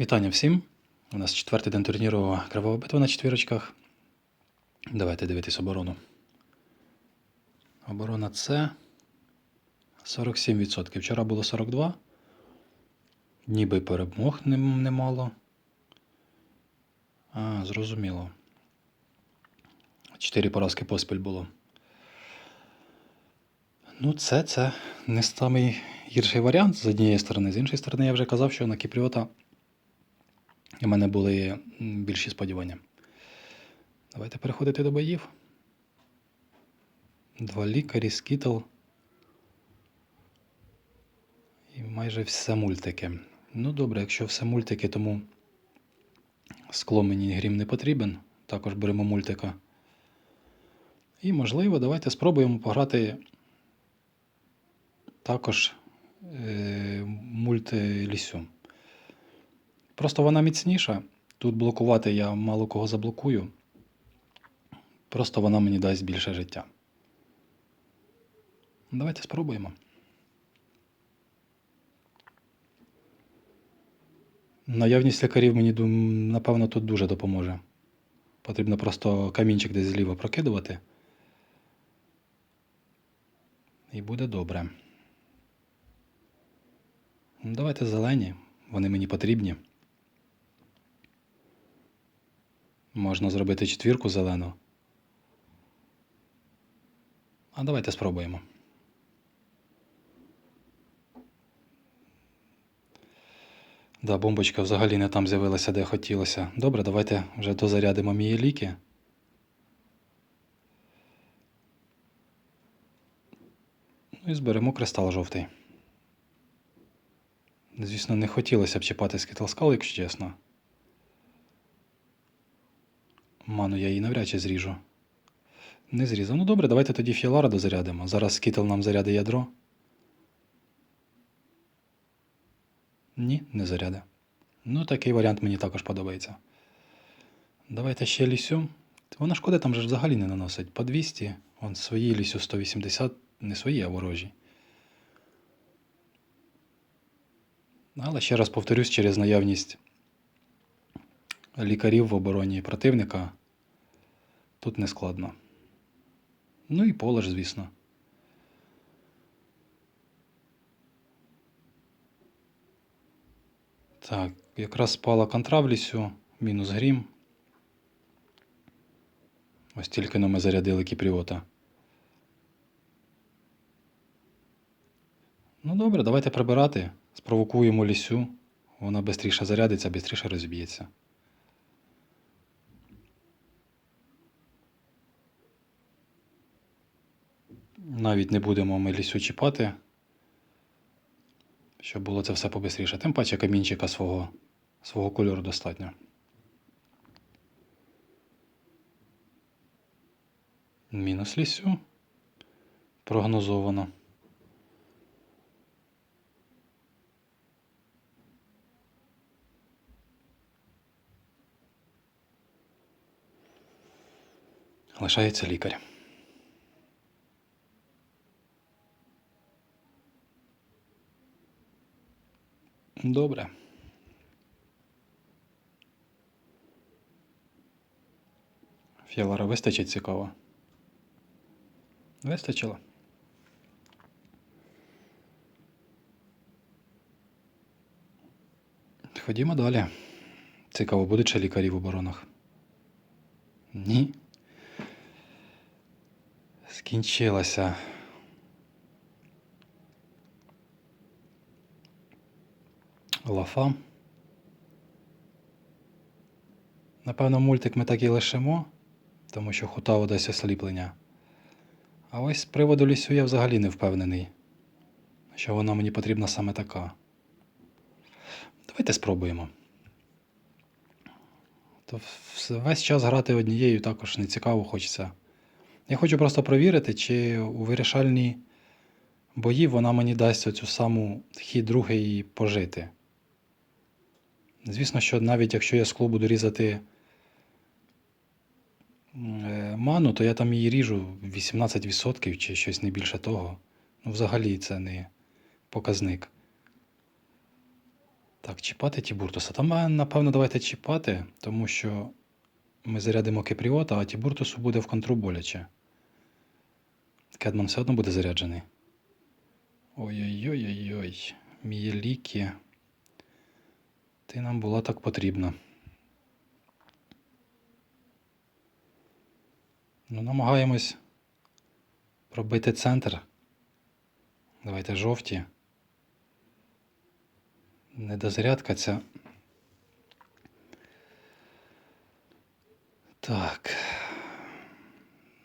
Вітання всім! У нас четвертий день турніру Кривава битва на четвірочках. Давайте дивитись оборону. Оборона це 47%. Вчора було 42. Ніби перемог нем- немало. А, зрозуміло. Чотири поразки поспіль було. Ну, це, це не самий гірший варіант з однієї сторони. З іншої сторони, я вже казав, що на Кіпріота у мене були більші сподівання. Давайте переходити до боїв. Два лікарі, скітл. І майже все мультики. Ну добре, якщо все мультики, тому скло мені грім не потрібен. Також беремо мультика. І, можливо, давайте спробуємо пограти також е, мультилісю. Просто вона міцніша. Тут блокувати я мало кого заблокую. Просто вона мені дасть більше життя. Давайте спробуємо. Наявність лікарів мені, напевно, тут дуже допоможе. Потрібно просто камінчик десь зліва прокидувати. І буде добре. Давайте зелені, вони мені потрібні. Можна зробити четвірку зелену. А давайте спробуємо. Да, бомбочка взагалі не там з'явилася, де хотілося. Добре, давайте вже дозарядимо мої ліки. Ну і зберемо кристал жовтий. Звісно, не хотілося б чіпати скітлскал, якщо чесно. Ману я її навряд чи зріжу. Не зрізав. Ну добре, давайте тоді фіалара дозарядимо. Зараз скітл нам заряде ядро. Ні, не заряде. Ну, такий варіант мені також подобається. Давайте ще лісю. Вона шкоди там же взагалі не наносить. По 200, вон свої лісю 180, не свої, а ворожі. Але ще раз повторюсь, через наявність лікарів в обороні противника тут не складно. Ну і поле ж, звісно. Так, якраз спала контра в лісю, мінус грім. Ось тільки но ми зарядили кіпріота. Ну добре, давайте прибирати. Спровокуємо лісю. Вона швидше зарядиться, швидше розб'ється. Навіть не будемо ми лісю чіпати, щоб було це все побистріше. Тим паче камінчика свого, свого кольору достатньо. Мінус лісю. Прогнозовано. Лишається лікар. Добре. Фіалара вистачить цікаво. Вистачило. Ходімо далі. Цікаво, будуть ще лікарі в оборонах? Ні. Скінчилася. Лафа. Напевно, мультик ми так і лишимо, тому що хутаво десь осліплення. А ось з приводу лісю я взагалі не впевнений, що вона мені потрібна саме така. Давайте спробуємо. То весь час грати однією також не цікаво хочеться. Я хочу просто провірити, чи у вирішальні бої вона мені дасть оцю саму хід другий пожити. Звісно, що навіть якщо я скло буду різати е, ману, то я там її ріжу 18% чи щось не більше того. Ну, взагалі це не показник. Так, чіпати Тібуртуса. Там, напевно, давайте чіпати, тому що ми зарядимо Кепріота, а Тібуртусу буде в контру боляче. Кедман все одно буде заряджений. Ой-ой-ой-ой-ой. Мієлікі. Ти нам була так потрібна. Ну, намагаємось пробити центр. Давайте жовті. Недозарядка ця. Так.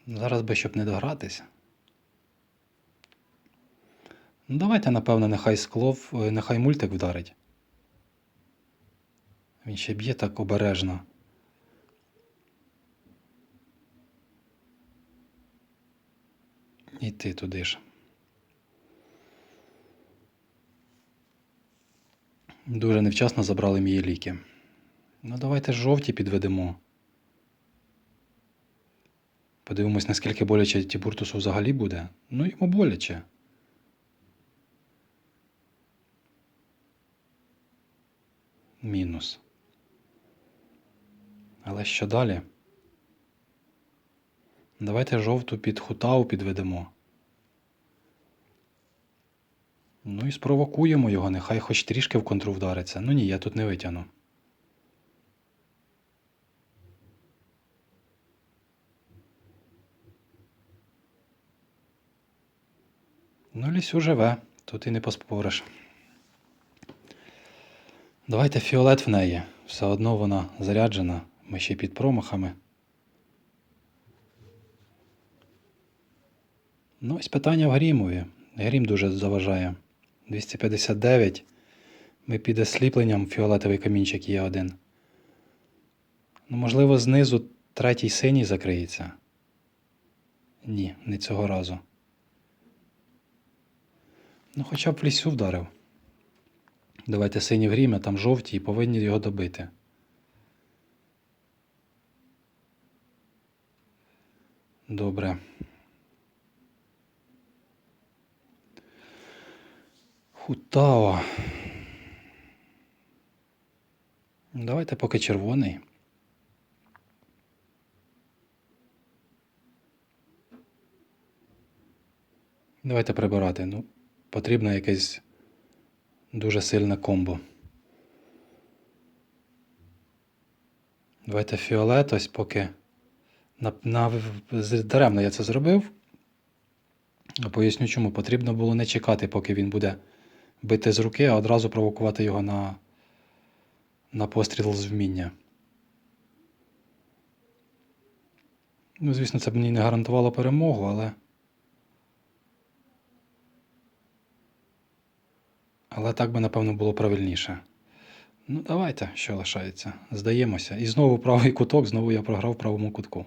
Зараз би, щоб не догратися. Ну, давайте, напевно, нехай скло, в- е, нехай мультик вдарить. Він ще б'є так обережно. І ти туди ж. Дуже невчасно забрали мої ліки. Ну, давайте жовті підведемо. Подивимось, наскільки боляче Тібуртусу взагалі буде. Ну, йому боляче. Мінус. Але що далі? Давайте жовту під хутау підведемо. Ну і спровокуємо його, нехай хоч трішки в контру вдариться. Ну ні, я тут не витягну. Ну, лісю живе, тут і не поспориш. Давайте фіолет в неї. Все одно вона заряджена. Ми ще під промахами. Ну, ось питання в Грімові. Грім дуже заважає. 259. Ми під осліпленням фіолетовий камінчик є один. Ну, можливо, знизу третій синій закриється. Ні, не цього разу. Ну, хоча б в лісю вдарив. Давайте сині в грім, а там жовті і повинні його добити. Добре. Хутао. Давайте поки червоний. Давайте прибирати. Ну, потрібно якесь дуже сильне комбо. Давайте фіолет, ось поки. На, на, даремно я це зробив. Поясню чому. Потрібно було не чекати, поки він буде бити з руки, а одразу провокувати його на, на постріл з вміння. Ну, звісно, це б мені не гарантувало перемогу, але. Але так би, напевно, було правильніше. Ну, давайте, що лишається. Здаємося. І знову правий куток, знову я програв в правому кутку.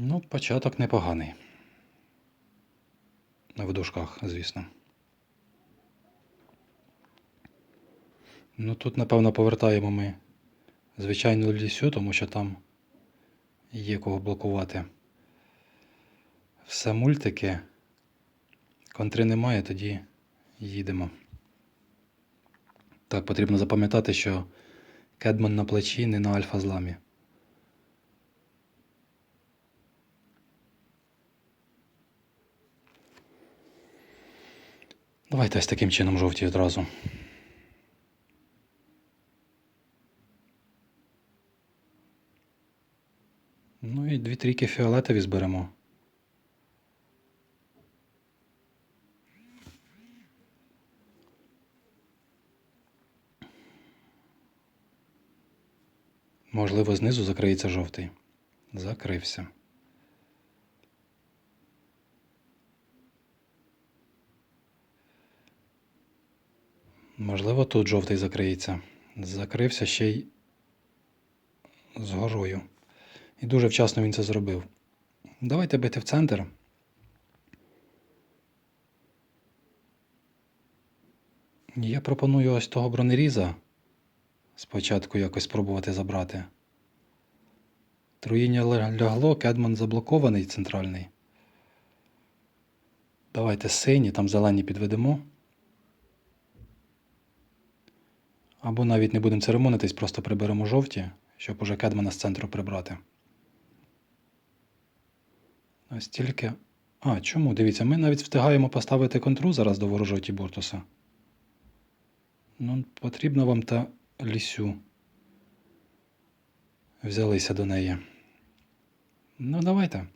Ну, початок непоганий. В дужках, звісно. Ну, тут, напевно, повертаємо ми звичайну лісю, тому що там є кого блокувати. Все мультики. Контри немає, тоді їдемо. Так, потрібно запам'ятати, що Кедман на плечі не на альфа зламі. Давайте ось таким чином жовті одразу. Ну і дві трійки фіолетові зберемо. Можливо, знизу закриється жовтий. Закрився. Можливо, тут жовтий закриється. Закрився ще й з горою. І дуже вчасно він це зробив. Давайте бити в центр. Я пропоную ось того бронеріза спочатку якось спробувати забрати. Труїння лягло, Кедман заблокований центральний. Давайте сині, там зелені підведемо. Або навіть не будемо церемонитись, просто приберемо жовті, щоб уже кедмана з центру прибрати. Ось тільки. А, чому? Дивіться, ми навіть встигаємо поставити контру зараз до ворожого Тібуртуса. Ну, потрібно вам та лісю. Взялися до неї. Ну, давайте.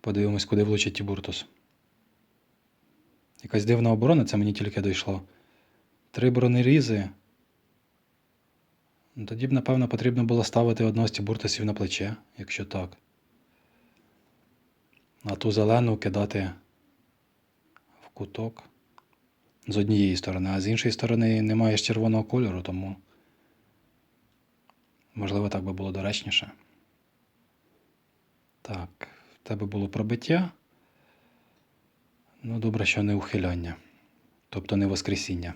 Подивимось, куди влучить Тібуртус. Якась дивна оборона, це мені тільки дійшло. Три бронерізи. Ну, Тоді б, напевно, потрібно було ставити одного з Тібуртусів на плече, якщо так. А ту зелену кидати в куток з однієї сторони, а з іншої сторони немає ж червоного кольору, тому можливо так би було доречніше. Так, в тебе було пробиття. Ну, добре, що не ухиляння, тобто не воскресіння.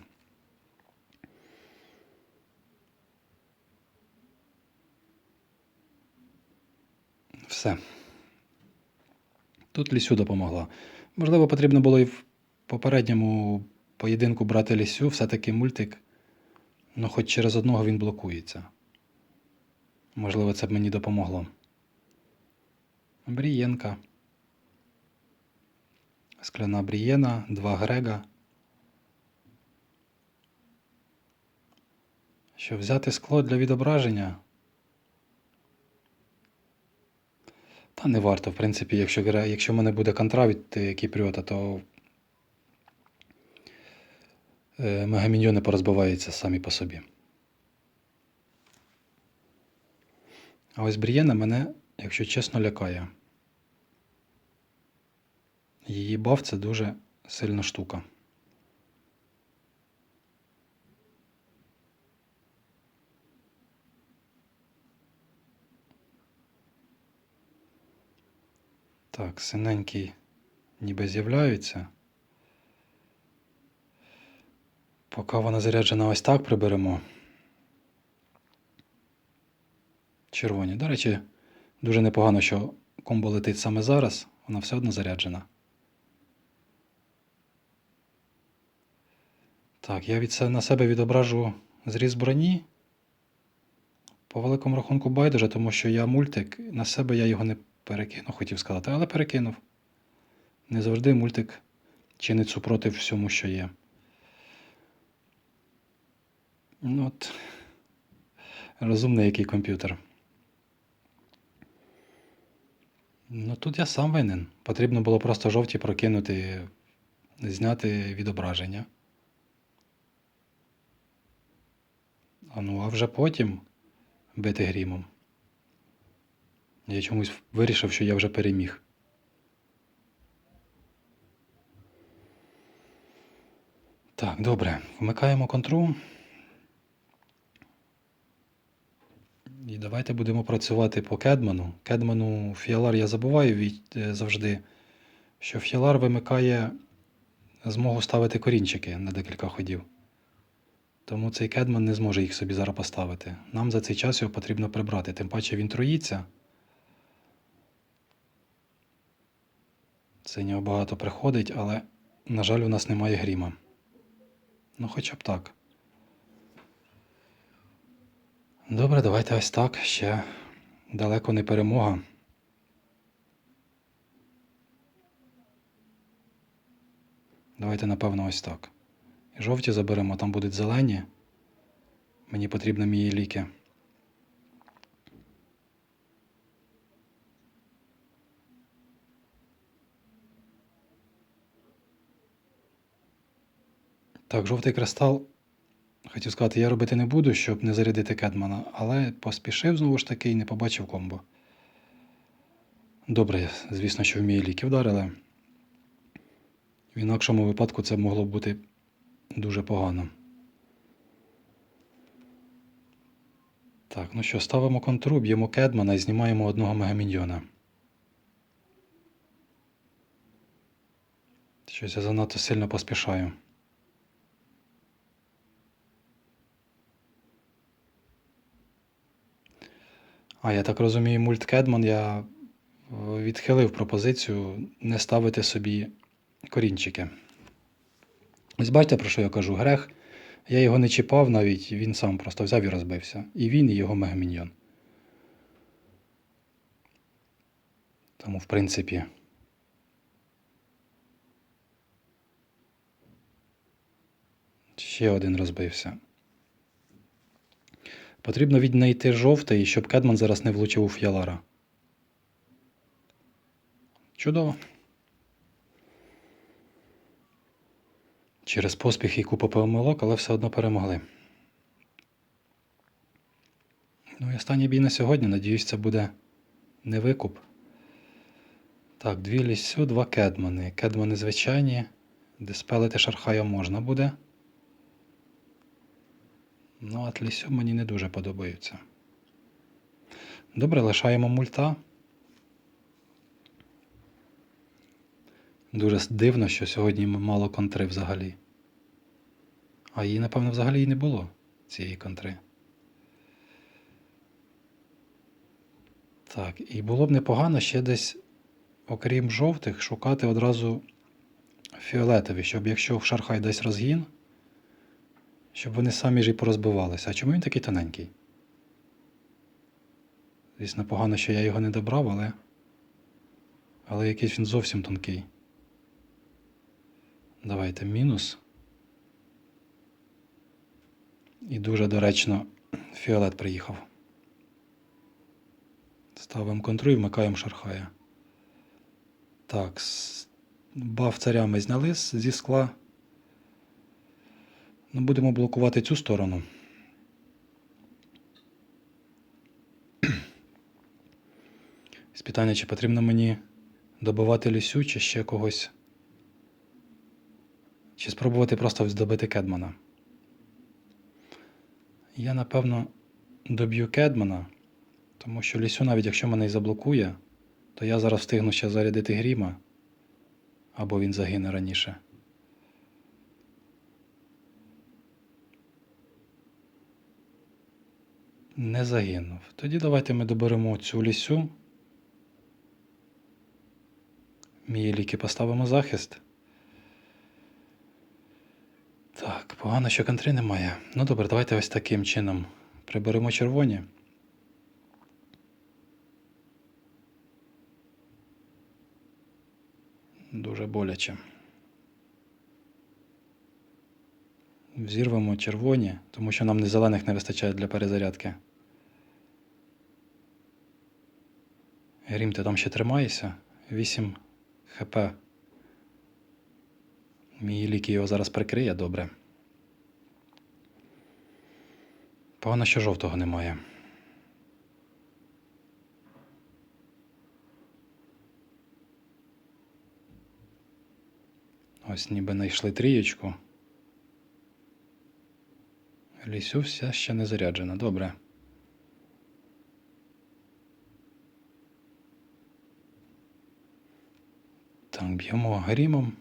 Все. Тут Лісю допомогла. Можливо, потрібно було і в попередньому поєдинку брати Лісю, все-таки мультик, ну хоч через одного він блокується. Можливо, це б мені допомогло. Брієнка. Скляна Брієна, два Грега. Щоб взяти скло для відображення. Та не варто, в принципі, якщо, якщо в мене буде контра від Кіпріота, то е, мегаміньйони порозбиваються самі по собі. А ось Брієна мене, якщо чесно, лякає. Її баф це дуже сильна штука. Так, синенькі ніби з'являються. Поки вона заряджена ось так приберемо. Червоні. До речі, дуже непогано, що комбо летить саме зараз, вона все одно заряджена. Так, я від на себе відображу зріз броні. По великому рахунку байдуже, тому що я мультик, на себе я його не перекину, хотів сказати, але перекинув. Не завжди мультик чинить супротив всьому, що є. Ну от. Розумний який комп'ютер. Ну тут я сам винен. Потрібно було просто жовті прокинути, зняти відображення. А ну, а вже потім бити грімом. Я чомусь вирішив, що я вже переміг. Так, добре. Вмикаємо контру. І давайте будемо працювати по кедману. Кедману фіалар я забуваю від, е, завжди, що фіалар вимикає змогу ставити корінчики на декілька ходів. Тому цей кедман не зможе їх собі зараз поставити. Нам за цей час його потрібно прибрати. Тим паче він троїться. Синього багато приходить, але, на жаль, у нас немає гріма. Ну, хоча б так. Добре, давайте ось так. Ще далеко не перемога. Давайте, напевно, ось так. Жовті заберемо, там будуть зелені. Мені потрібно мої ліки. Так, жовтий кристал. Хотів сказати, я робити не буду, щоб не зарядити Кедмана, але поспішив знову ж таки і не побачив комбо. Добре, звісно, що вміє ліки вдарили. В інакшому випадку це могло б бути дуже погано. Так, ну що, ставимо контру, б'ємо Кедмана і знімаємо одного мегаміньйона. Щось я занадто сильно поспішаю. А, я так розумію, мульт Кедман я відхилив пропозицію не ставити собі корінчики. Ось бачите, про що я кажу? Грех. Я його не чіпав навіть, він сам просто взяв і розбився. І він, і його мегаміньйон. Тому, в принципі. Ще один розбився. Потрібно віднайти жовтий, щоб Кедман зараз не влучив у фіалара. Чудово. Через поспіх і купу помилок, але все одно перемогли. Ну і останній бій на сьогодні. Надіюсь, це буде не викуп. Так, дві лісю, два кедмани. Кедмани звичайні. Диспелити шархая можна буде. Ну, от лісю мені не дуже подобаються. Добре, лишаємо мульта. Дуже дивно, що сьогодні мало контри взагалі. А її, напевно, взагалі і не було, цієї контри. Так, і було б непогано ще десь, окрім жовтих, шукати одразу фіолетові, щоб якщо в шархай десь розгін, щоб вони самі ж і порозбивалися. А чому він такий тоненький? Звісно, погано, що я його не добрав, але. Але якийсь він зовсім тонкий. Давайте мінус. І дуже доречно фіолет приїхав. Ставимо контру і вмикаємо шархая. Так, баф царя ми зняли зі скла. Ну, будемо блокувати цю сторону. З питання, чи потрібно мені добивати лісю, чи ще когось. Чи спробувати просто здобити Кедмана. Я, напевно, доб'ю Кедмана, тому що лісю, навіть якщо мене і заблокує, то я зараз встигну ще зарядити гріма, або він загине раніше. Не загинув. Тоді давайте ми доберемо цю лісю. Мій ліки поставимо захист. Так, погано, що контри немає. Ну добре, давайте ось таким чином приберемо червоні. Дуже боляче. Взірвемо червоні, тому що нам не зелених не вистачає для перезарядки. Грім, ти там ще тримаєшся? 8 хп. Мій ліки його зараз прикриє добре. Погано, що жовтого немає. Ось ніби знайшли трієчку. Лісю вся ще не заряджена. Добре. Так, б'ємо грімом.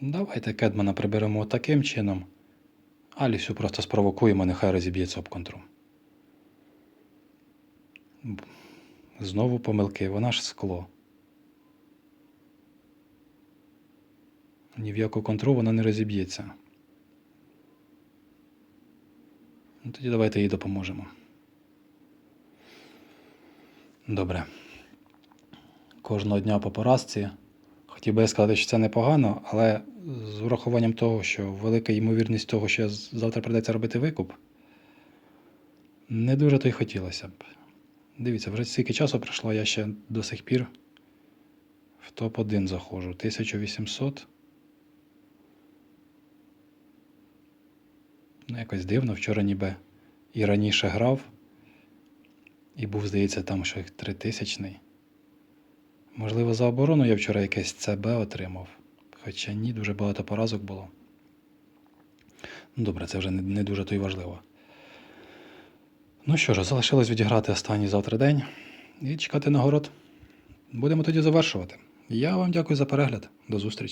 Давайте Кедмана приберемо таким чином. А лісю просто спровокуємо, нехай розіб'ється об контру. Знову помилки, вона ж скло. Ні в яку контру вона не розіб'ється. Ну, Тоді давайте їй допоможемо. Добре. Кожного дня по поразці. Хотів би сказати, що це непогано, але з урахуванням того, що велика ймовірність того, що завтра придеться робити викуп, не дуже то й хотілося б. Дивіться, вже стільки часу пройшло, я ще до сих пір в топ-1 заходжу. 1800. Ну, якось дивно, вчора ніби і раніше грав, і був, здається, там ще 3000 Можливо, за оборону я вчора якесь ЦБ отримав. Хоча ні, дуже багато поразок було. Ну, Добре, це вже не, дуже то й важливо. Ну що ж, залишилось відіграти останній завтра день і чекати нагород. Будемо тоді завершувати. Я вам дякую за перегляд. До зустрічі.